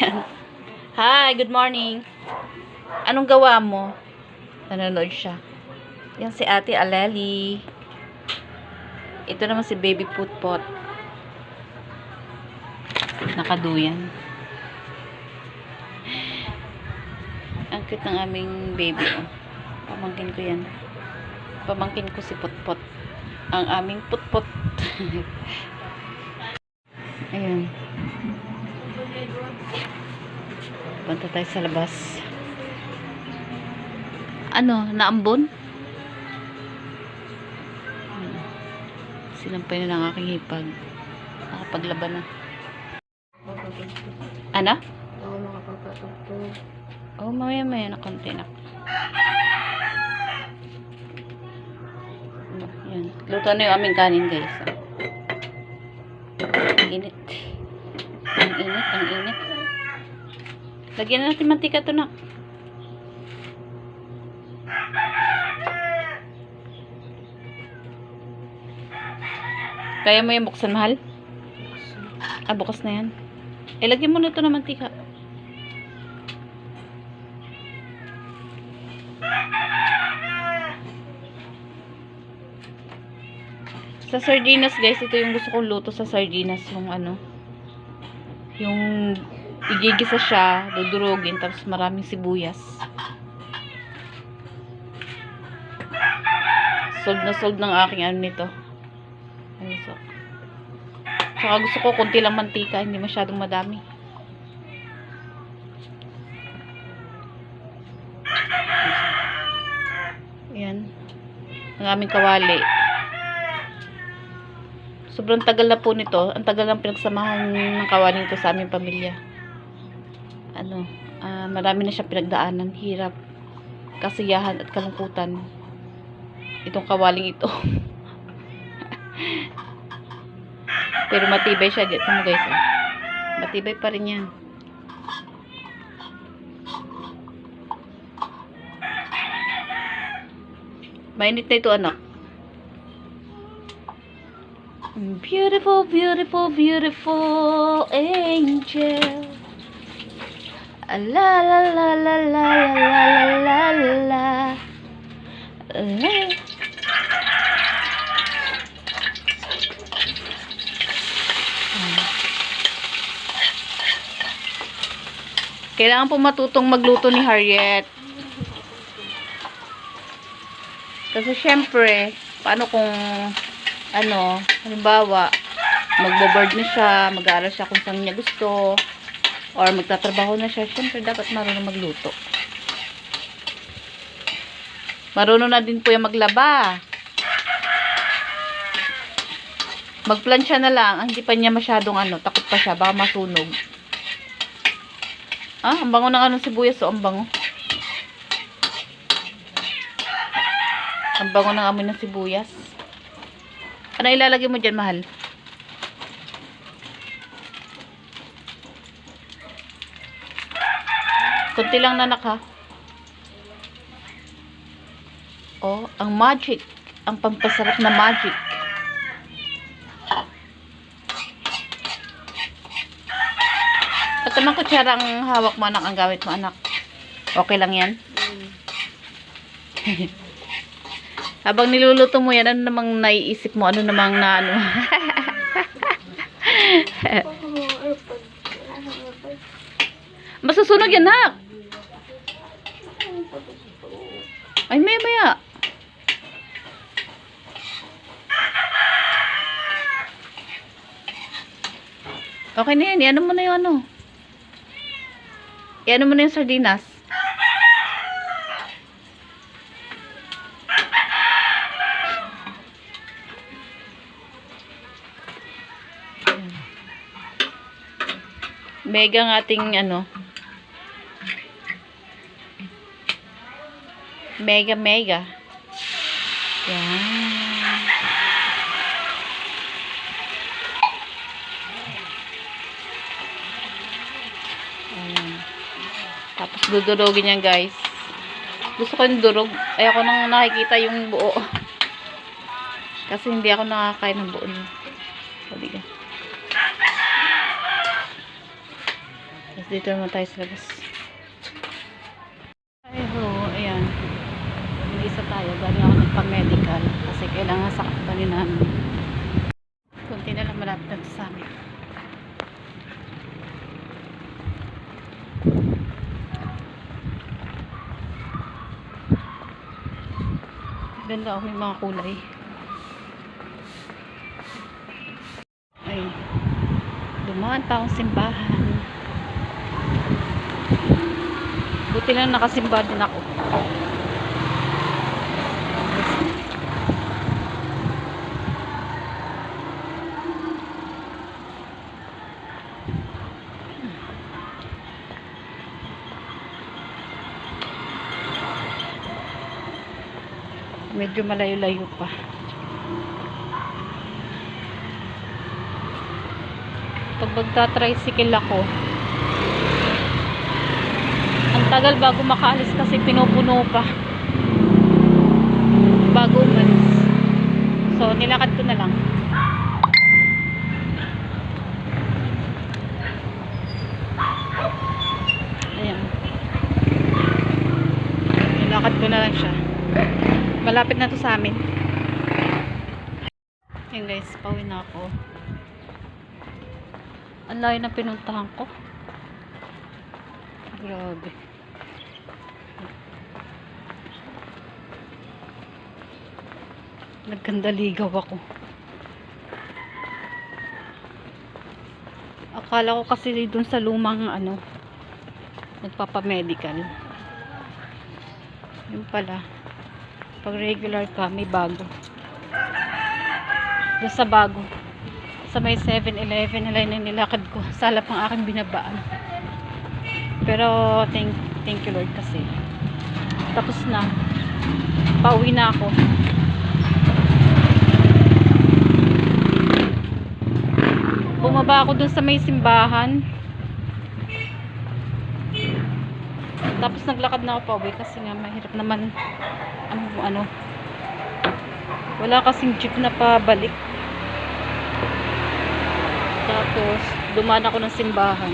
Yan. Hi, good morning. Anong gawa mo? Nanonood siya. Yan si Ate Aleli. Ito naman si Baby Putpot. Nakaduyan. Ang cute ng aming baby. Pamangkin ko yan. Pamangkin ko si Putpot. Ang aming Putpot. Ayan. Punta tayo sa labas. Ano? Naambon? Hmm. Sinampay na ng aking hipag. Nakapaglaban na. Ano? Oo, makapagpatugtog. Oh, maya maya na konti na. Ano, Yan. Luto na yung aming kanin, guys. Ang init. Ang init, ang init. Lagyan na natin mantika to na. Kaya mo yung buksan, mahal? Ah, bukas na yan. Eh, lagyan mo na ito ng mantika. Sa sardinas, guys, ito yung gusto kong luto sa sardinas. Yung ano, yung igigisa siya, dudurugin, tapos maraming sibuyas. Sold na sold ng aking ano nito. Ayun, so. Saka gusto ko konti lang mantika, hindi masyadong madami. Ayan. Ang aming kawali. Sobrang tagal na po nito. Ang tagal ng pinagsamahan ng kawali nito sa aming pamilya. Ano, ah, marami na siya pinagdaanan. Hirap, kasiyahan at kalungkutan. Itong kawaling ito. Pero matibay siya. Ito mo guys. ah. Matibay pa rin yan. Mainit na ito anak. Beautiful, beautiful, beautiful angel. Ah, La la la la la la la la la la. La. Kailangan po matutong magluto ni Harriet. Kasi syempre, paano kung ano, halimbawa, magbo-board na siya, mag-aaral siya kung saan niya gusto, or magtatrabaho na siya, syempre dapat marunong magluto. Marunong na din po yung maglaba. Magplansya na lang, ang hindi pa niya masyadong ano, takot pa siya, baka masunog. Ah, ang bango ng ano sibuyas, so ang bango. Ang bango ng amoy ng sibuyas. Ano ilalagay mo dyan, mahal? Kunti lang nanak ha. Oh, ang magic. Ang pampasarap na magic. At naman kutsara ang hawak mo anak, ang gamit mo anak. Okay lang yan? Habang niluluto mo yan, ano namang naiisip mo? Ano namang na ano? Wala nang airpod. Masusunog yan, nak! Ano pa gusto? Ay, maya, maya. Okay na yan. Iano mo na yung ano. Iano mo na yung sardinas. Mega ng ating ano. Mega, mega. Yan. Tapos dudurogin yan guys. Gusto ko yung durog. Ayoko nang nakikita yung buo. Kasi hindi ako nakakain ng buo niya. Sabi ka. Tapos dito naman tayo sa labas. Ay ho, ayan. Nag-isa tayo. Ako nagpa-medical. Kasi kailangan sa company namin. Kunti na lang malapit na sa amin. Ganda oh, may mga kulay. Ay, dumaan pa akong simbahan. Buti lang nakasimba din ako. Medyo malayo-layo pa. Pag magta-tricycle ako, ang tagal bago makaalis kasi pinupuno pa. Bago umalis. So, nilakad ko na lang. Ayan. Nilakad ko na lang siya. Malapit na to sa amin. Ayan guys, pauwi na ako. Ang layo na pinuntahan ko. Grabe. Nagkandaligaw ako. Akala ko kasi dun sa lumang ano, nagpapamedical. Yun pala. Pag regular ka, may bago. Doon sa bago. Sa may 7-Eleven nila yung nilakad ko. Sa halap ng aking binabaan. Pero, thank, thank you Lord kasi. Tapos na. Pauwi na ako. Bumaba ako dun sa may simbahan. Tapos naglakad na ako pauwi kasi nga mahirap naman ano, ano wala kasing jeep na pabalik. Tapos dumaan ako ng simbahan